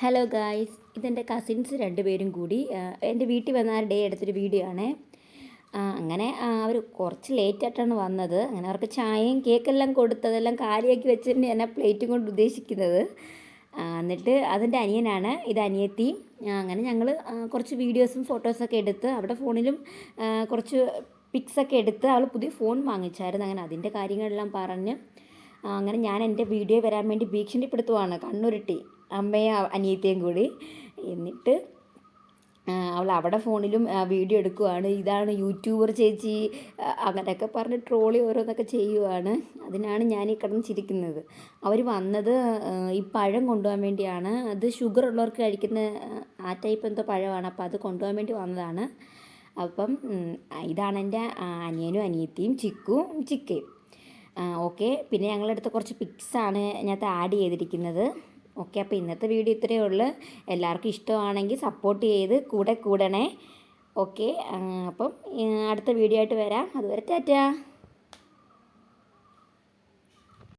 Hello guys ഇതെന്റെ cousins രണ്ടുപേരും കൂടി ആ, എന്റെ വീട്ടിൽ വന്ന ആ ഡേ എടുത്തൊരു വീഡിയോ ആണ്. അങ്ങനെ അവർ കുറച്ച് ലേറ്റായിട്ടാണ് വന്നത്. അങ്ങനെ അവർക്ക് ചായയും കേക്കെല്ലാം കൊടുത്തതെല്ലാം കാലിയാക്കി വെച്ചിട്ട് എന്നെ പ്ലേറ്റും കൊണ്ട് ഉദ്ദേശിക്കുന്നത്. എന്നിട്ട് അതിന്റെ അനിയനാണ്. ഇത് അനിയത്തി. അങ്ങനെ ഞങ്ങൾ കുറച്ച് വീഡിയോസും ഫോട്ടോസൊക്കെ എടുത്ത് അവിടെ ഫോണിലും ആ, കുറച്ച് പിക്സൊക്കെ എടുത്ത് അവൾ പുതിയ ഫോൺ വാങ്ങിച്ചായിരുന്നു. അങ്ങനെ അതിന്റെ കാര്യങ്ങളെല്ലാം പറഞ്ഞ് അങ്ങനെ ഞാൻ എന്റെ വീഡിയോ വരാൻ വേണ്ടി ഭീഷണിപ്പെടുത്തുവാണ് കണ്ണുരുട്ടി. അമ്മയും അനിയത്തെയും കൂടി. എന്നിട്ട് അവൾ അവിടെ ഫോണിലും വീഡിയോ എടുക്കുവാണ്. ഇതാണ് യൂട്യൂബർ ചേച്ചി അങ്ങനെയൊക്കെ പറഞ്ഞ് ട്രോളി ഓരോന്നൊക്കെ ചെയ്യുവാണ്. അതിനാണ് ഞാൻ ഈ കിടന്ന് ചിരിക്കുന്നത്. അവർ വന്നത് ഈ പഴം കൊണ്ടുപോകാൻ വേണ്ടിയാണ്. അത് ഷുഗർ ഉള്ളവർക്ക് കഴിക്കുന്ന ആ, ആ ടൈപ്പ് എന്തോ പഴമാണ്. അപ്പോൾ അത് കൊണ്ടുപോകാൻ വേണ്ടി വന്നതാണ്. അപ്പം ഇതാണ് എന്റെ അനിയനും അനിയത്തിയും ചിക്കും ചിക്കയും. ഓക്കെ. പിന്നെ ഞങ്ങളെടുത്ത കുറച്ച് പിക്സാണ് ഞാൻ ആഡ് ചെയ്തിരിക്കുന്നത്. ഓക്കെ അപ്പോൾ ഇന്നത്തെ വീഡിയോ ഇത്രയേ ഉള്ളൂ. എല്ലാവർക്കും ഇഷ്ടമാണെങ്കിൽ സപ്പോർട്ട് ചെയ്ത് കൂടെ കൂടണേ. ഓക്കെ അപ്പം അടുത്ത വീഡിയോ ആയിട്ട് വരാം. അതുവരെ ടാറ്റാ.